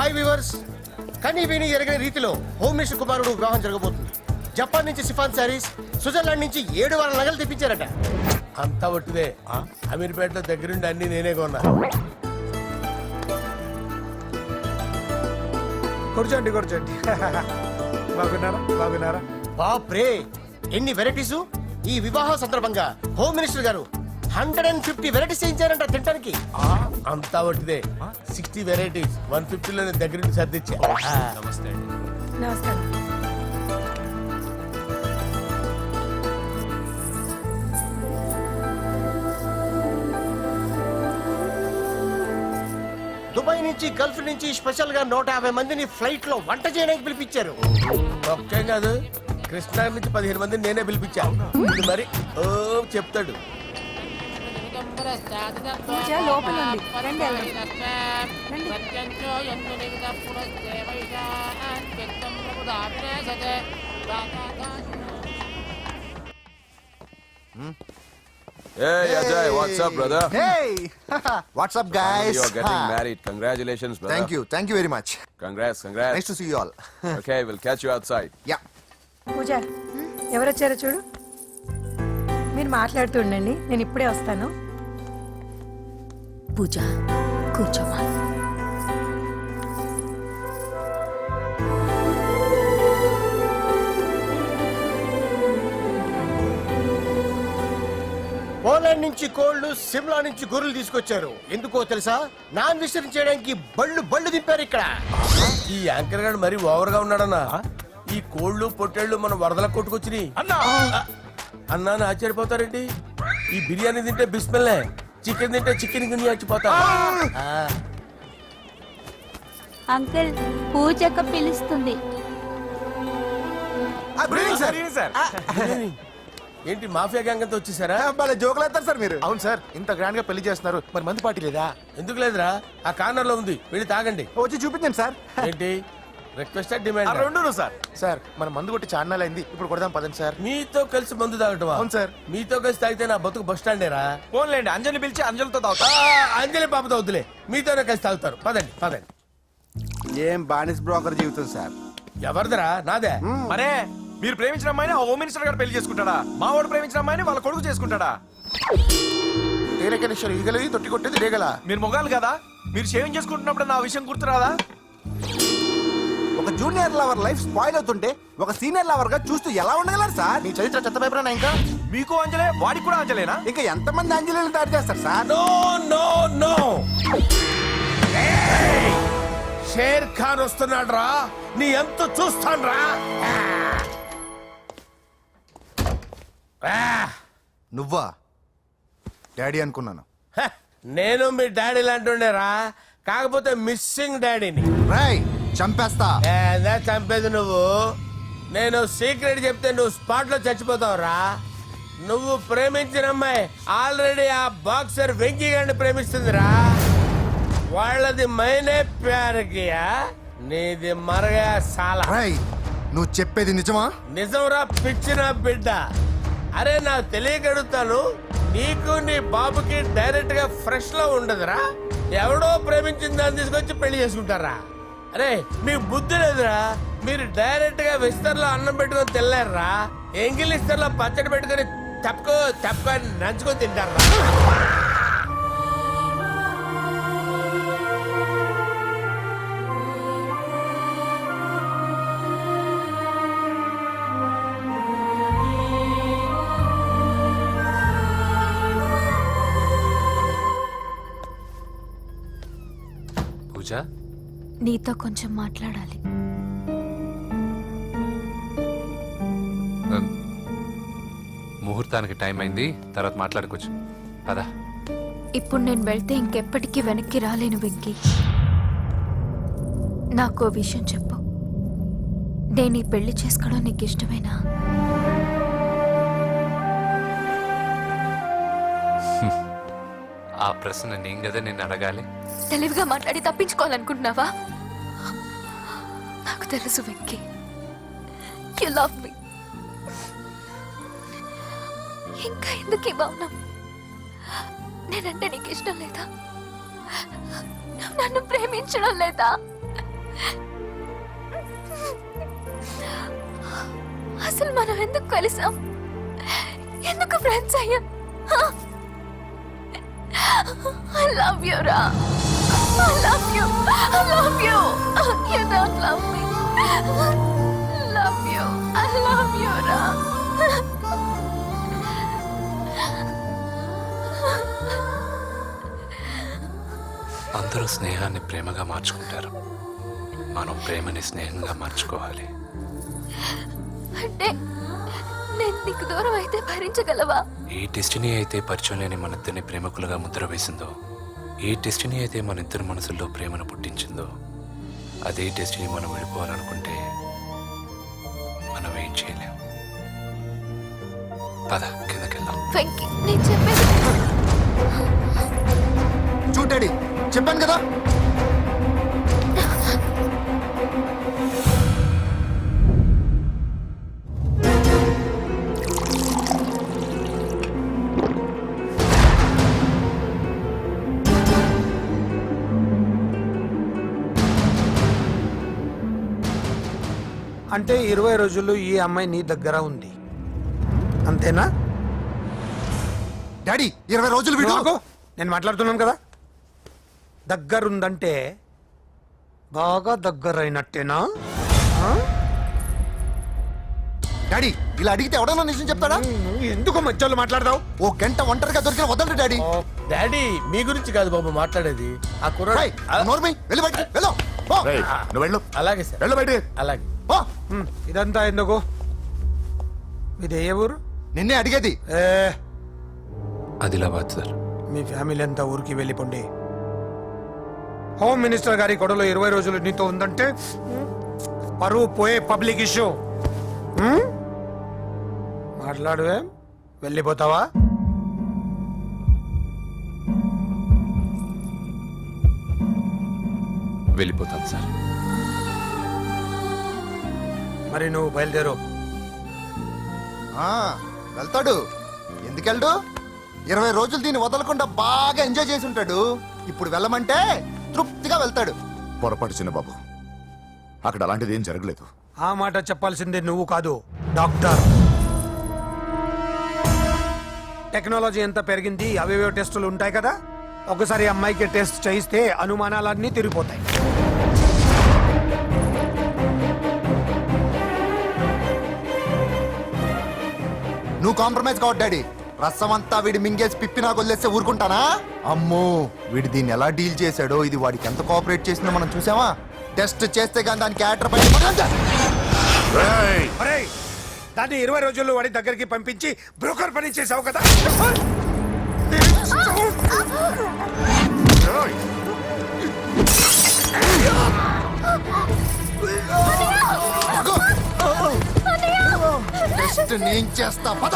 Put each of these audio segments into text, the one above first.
Hi viewers కనీ విని ఎరగని రీతిలో హోమ్ మినిస్టర్ కుమారుడు వివాహం జరగబోతుంది. జపాన్ నుంచి సిఫాన్ శారీస్ స్విట్జర్లాండ్ నుంచి ఏడు వారాల నగలు తెప్పించారట. అంతా ఒట్టిదే. అమీర్పేటలో దగ్గరుండి అన్ని నేనే కొన్నా. కూర్చోండి కూర్చోండి. బాగున్నారా? బాగున్నారా? బాప్రే! ఎన్ని వెరైటీస్ ఈ వివాహ సందర్భంగా హోమ్ మినిస్టర్ గారు హండ్రెడ్ అండ్ ఫిఫ్టీ వెరైటీస్ చేయించారంట తినడానికి అంతా ఒట్టిదే. Sixty varieties. వన్ ఫిఫ్టీలో నేను దగ్గరుండి సర్దిచ్చా. నమస్కారం దుబాయ్ నుంచి గల్ఫ్ నుంచి స్పెషల్గా నూట యాభై మందిని ఫ్లైట్లో వంట చేయడానికి పిలిపించారు. ఒక్కేం కాదు కృష్ణా నుంచి పదిహేను మందిని నేనే పిలిపించా. ఇది మరి ఓ చెప్తాడు. పూజ లోపల ఉంది. రండి. Hey Ajay, what's up, brother? Hey! What's up, guys? You're getting married. Congratulations, brother. Thank you. Thank you very much. Congrats, congrats. Nice to see you all. okay, we'll catch you outside. yeah. పూజ ఎవరొచ్చారో చూడు మీరు మాట్లాడుతూ ఉండండి నేను ఇప్పుడే వస్తాను పూజ. కూర్చోమా. Poland నుంచి కోళ్ళు సిమ్లా నుంచి గొర్రెలు తీసుకొచ్చారు. ఎందుకో తెలుసా? నాన్ విసర్జన చేయడానికి బళ్ళు బళ్ళు దింపారు ఇక్కడ. ఈ యాంకర్ గారు మరి ఓవర్గా ఉన్నాడన్నా ఈ కోళ్ళు పొట్టేళ్ళు మన వరదల కొట్టుకొచ్చినాయి. అన్నా! అన్నా అని ఆశ్చర్యపోతారేంటి? ఈ బిర్యానీ తింటే బిస్మిల్లే. చికెన్ తింటే చికెన్ గిన్నె చచ్చిపోతా అంకుల్ పూజక్క పిలుస్తుంది. Ah, ఏంటి మాఫియా గ్యాంగ్ అంతా వచ్చేసారా? భలే జోకులు వేస్తారు సార్ మీరు. అవును సార్ ఇంత గ్రాండ్గా పెళ్ళి చేస్తున్నారు. మరి మందు పార్టీ లేదా ఎందుకు లేదురా? ఆ కార్నర్లో ఉంది. వెళ్ళి తాగండి. వచ్చి చూపించండి సార్. ఏంటి? రిక్వెస్ట్ డిమాండ్ రెండు సార్. సార్ మన మందు కొట్టి చాన్నాలు అయింది ఇప్పుడు కొడదాం పదండి సార్. మీతో కలిసి మందు తాగటమా? అవును సార్. మీతో కలిసి తాగితే నా బతుకు బస్ స్టాండేరా ఫోన్లేండి అంజలి పిలిచి అంజలితో తాగుతా. ఆ, అంజలి పాపతో వద్దులే. మీతోనే కలిసి తాగుతారు. పదండి పదండి. ఏం బానిస్ బ్రోకర్ జీవితం సార్? ఎవరిదిరా? నాదే. మరే మీరు ప్రేమించిన అమ్మాయిని ఆ హోమ్ మినిస్టర్ గారు పెళ్ళి చేసుకుంటాడా? మా వాడు ప్రేమించిన అమ్మాయిని వాళ్ళ కొడుకు చేసుకుంటాడా? ఈగలది తొట్టి కొట్టేది రేగల. మీరు మొగాలు కదా? మీరు షేవింగ్ చేసుకుంటున్నప్పుడు నా విషయం గుర్తురాదా? ఒక జూనియర్ లవర్ లైఫ్ స్పాయిల్ అవుతుంటే ఒక సీనియర్ లవర్గా చూస్తూ ఎలా ఉండగలరు సార్? నీ చరిత్ర చెత్త పేపరేనా ఇంకా? మీకు అంజలే వాడికి కూడా అంజలేనా? ఇంకా ఎంతమంది అంజలిని దాడి చేస్తారు sir? No no no. Sher Khan వస్తున్నాడు రా. నీ ఎంత చూస్తాను రా. నువ్వా? డాడీ అనుకున్నాను. నేను మీ డాడీ లాంటి కాకపోతే మిస్సింగ్ డాడీని. రాయ్ చంపేస్తా. ఏదా చంపేది నువ్వు. నేను సీక్రెట్ చెప్తే నువ్వు స్పాట్లో చచ్చిపోతావురా. నువ్వు ప్రేమించిన అమ్మాయి ఆల్రెడీ ఆ బాక్సర్ వెంకీ గారిని ప్రేమిస్తుందిరా. వాళ్ళది మైనే ప్యార్ కియా నీది మరగా సాలా. రాయ్ నువ్వు చెప్పేది నిజమా? నిజంరా పిచ్చిన బిడ్డ. అరే నాకు తెలియగడుగుతాను నీకు నీ బాబుకి డైరెక్ట్గా ఫ్రెష్లో ఉండదురా. ఎవడో ప్రేమించిన దాన్ని తీసుకొచ్చి పెళ్ళి చేసుకుంటారా? అరే మీ బుద్ధి లేదురా. మీరు డైరెక్ట్గా విస్తర్లో అన్నం పెట్టుకొని తెల్లారా ఎంగిల్ ఇస్తర్లో పచ్చడి పెట్టుకొని తప్పుకో తప్పుకో నంచుకొని తింటారా నీతో కొంచెం మాట్లాడాలి. ముహూర్తానికి టైం అయింది. తర్వాత మాట్లాడుకోవచ్చు. పదా. ఇప్పుడు నేను వెళ్తే ఇంకెప్పటికీ వెనక్కి రాలేను వెంకీ. నాకు విషయం చెప్పు. నేను ఈ పెళ్ళి చేసుకోవడం నీకు ఇష్టమేనా? ఆ ప్రశ్న నేను కదా నిన్ను అడగాలి? తెలివిగా మాట్లాడి తప్పించుకోవాలనుకుంటున్నావా? నాకు తెలుసు వెంకీ. యు లవ్ మీ ఇంకా ఎందుకు ఈ మౌనం? నేనంటే నీకు ఇష్టం లేదా? నన్ను ప్రేమించడం లేదా? అసలు మనం ఎందుకు కలిసాం? ఎందుకు ఫ్రెండ్స్ అయ్యాం? ఐ లవ్ యు రా I love you I love you you don't love me love you I love you రా అందరూ స్నేహాన్ని ప్రేమగా మార్చుకుంటారు. మనం ప్రేమని స్నేహంగా మార్చుకోవాలి. అంటే నేను నీకు దూరం అయితే భరించగలవా? ఏ డెస్టినీ అయితే పరిచయం లేని మన ఇద్దరిని ప్రేమకులుగా ముద్ర వేసిందో ఏ డెస్టినీ అయితే మన ఇద్దరి మనసుల్లో ప్రేమను పుట్టించిందో అదే డెస్టినీ మనం వెళ్ళిపోవాలనుకుంటే మనం ఏం చేయలేం. పద కిందకెళ్దాం. వెంకీ నేను చెప్పేది చూడు డాడీ చెప్పాను కదా? అంటే ఇరవై రోజులు ఈ అమ్మాయి నీ దగ్గర ఉంది. అంతేనా? డాడీ ఇరవై రోజులు వీడు. నేను మాట్లాడుతున్నాను కదా? దగ్గరుందంటే బాగా దగ్గరైనట్టేనా? డాడీ ఇలా అడిగితే ఎవడన్నా నిజం చెప్తాడా? నువ్వు ఎందుకు మధ్యలో మాట్లాడదావు ఓ గంట ఒంటరిగా దొరికిన వదలరు డాడీ. డాడీ మీ గురించి కాదు బాబు మాట్లాడేది. ఆ కుర్రాడు వెళ్ళి పో. నువ్వు వెళ్ళు. అలాగే సార్. వెళ్ళు బయటికి. అలాగే. ఇదంతా ఎందుకు? ఇది ఏ ఊరు? నిన్నే అడిగేది. ఏ? ఆదిలాబాద్ సార్. మీ ఫ్యామిలీ అంతా ఊరికి వెళ్ళిపోండి. హోమ్ మినిస్టర్ గారి గొడవలో ఇరవై రోజులు నీతో ఉందంటే పరువు పోయే పబ్లిక్ ఇష్యూ? మాట్లాడువే. వెళ్ళిపోతావా? వెళ్ళిపోతాం సార్. మరి నువ్వు బయలుదేరు. ఆ, వెళ్తాడు. ఎందుకెళ్ళడు ఇరవై రోజులు దీన్ని వదలకుండా బాగా ఎంజాయ్ చేసి ఉంటాడు. ఇప్పుడు వెళ్ళమంటే తృప్తిగా వెళ్తాడు. పొరపాటు చిన్న బాబు అక్కడ అలాంటిది ఏం జరగలేదు. ఆ మాట చెప్పాల్సిందే నువ్వు కాదు డాక్టర్. టెక్నాలజీ ఎంత పెరిగింది అవేవో టెస్టులు ఉంటాయి కదా? ఒకసారి అమ్మాయికి టెస్ట్ చేయిస్తే అనుమానాలన్నీ తిరిగిపోతాయి. నువ్వు కాంప్రమైజ్ కావద్దు డాడీ. రసం అంతా వీడి మింగేసి పిప్పి నాకు వదిలేస్తే ఊరుకుంటానా? అమ్మో వీడు దీన్ని ఎలా డీల్ చేశాడో ఇది వాడికి ఎంత కోఆపరేట్ చేసిందో మనం చూసావా టెస్ట్ చేస్తే కానీ దానికి యాటర్ పైన అరే దాన్ని ఇరవై రోజుల్లో వాడి దగ్గరికి పంపించి బ్రోకర్ పని చేసావు కదా? టెస్ట్ నేను చేస్తా పద.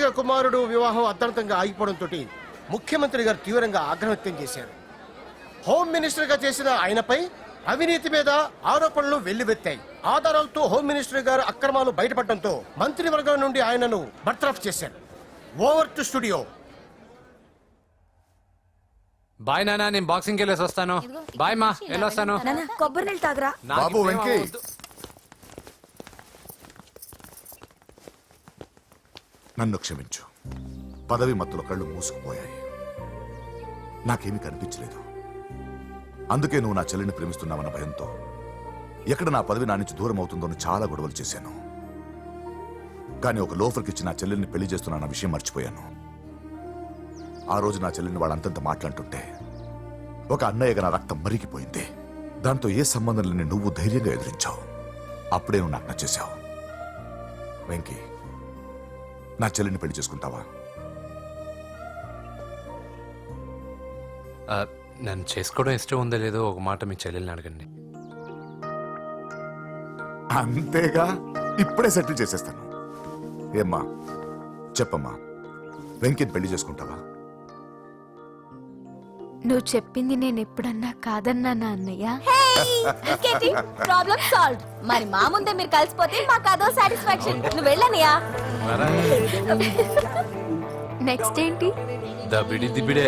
గారి కుమారుడు వివాహం అర్థాంతంగా ఆగిపోవడంతో ముఖ్యమంత్రి గారు తీవ్రంగా ఆగ్రహం వ్యక్తం చేశారు. హోమ్ మినిస్టర్గా చేసిన ఆయనపై అవినీతి మీద ఆరోపణలు వెల్లువెత్తాయి. ఆధారాలతో హోమ్ మినిస్టర్ గారు అక్రమాలు బయటపడడంతో మంత్రివర్గం నుండి ఆయనను బర్తరఫ్ చేశారు. Over to studio. బాయ్ నానా నేను బాక్సింగ్కి వెళ్ళేసి వస్తాను. బాయ్ మా వెళ్ళొస్తాను. కొబ్బరి నీళ్ళు తాగరా. బాబు, వెంకీ. నన్ను క్షమించు. పదవి మత్తులో కళ్ళు మూసుకుపోయాయి. నాకేమీ కనిపించలేదు. అందుకే నువ్వు నా చెల్లిని ప్రేమిస్తున్నావన్న భయంతో ఎక్కడ నా పదవి నా నుంచి దూరం అవుతుందో చాలా గొడవలు చేశాను. కానీ ఒక లోఫర్కి ఇచ్చి నా చెల్లెల్ని పెళ్ళి చేస్తున్నా విషయం మర్చిపోయాను. ఆ రోజు నా చెల్లెల్ని వాళ్ళంతంత మాట్లాడుతుంటే ఒక అన్నయ్యగా నా రక్తం మరిగిపోయింది. దాంతో ఏ సంబంధం లేని నువ్వు ధైర్యంగా ఎదిరించావు. అప్పుడే నువ్వు నాకు నచ్చేశావు. వెంకీ. నా చెల్లిని పెళ్ళి చేసుకుంటావా? నన్ను చేసుకోవడం ఇష్టం ఉందో లేదో ఒక మాట మీ చెల్లెల్ని అడగండి. అంతేగా? ఇప్పుడే సెటిల్ చేసేస్తాను. ఏమ్మా చెప్పమ్మా వెంకిని పెళ్ళి చేసుకుంటావా? నువ్వు చెప్పింది నేను ఎప్పుడన్నా కాదన్నానా అన్నయ్య? ప్రాబ్లం సాల్వ్ మరి మా ముందే మీరు కలిసిపోతే మాకు అదో సాటిస్ఫాక్షన్ నువ్వు వెళ్ళనయ్యా. నెక్స్ట్ ఏంటి? ద బిడి దిబిడే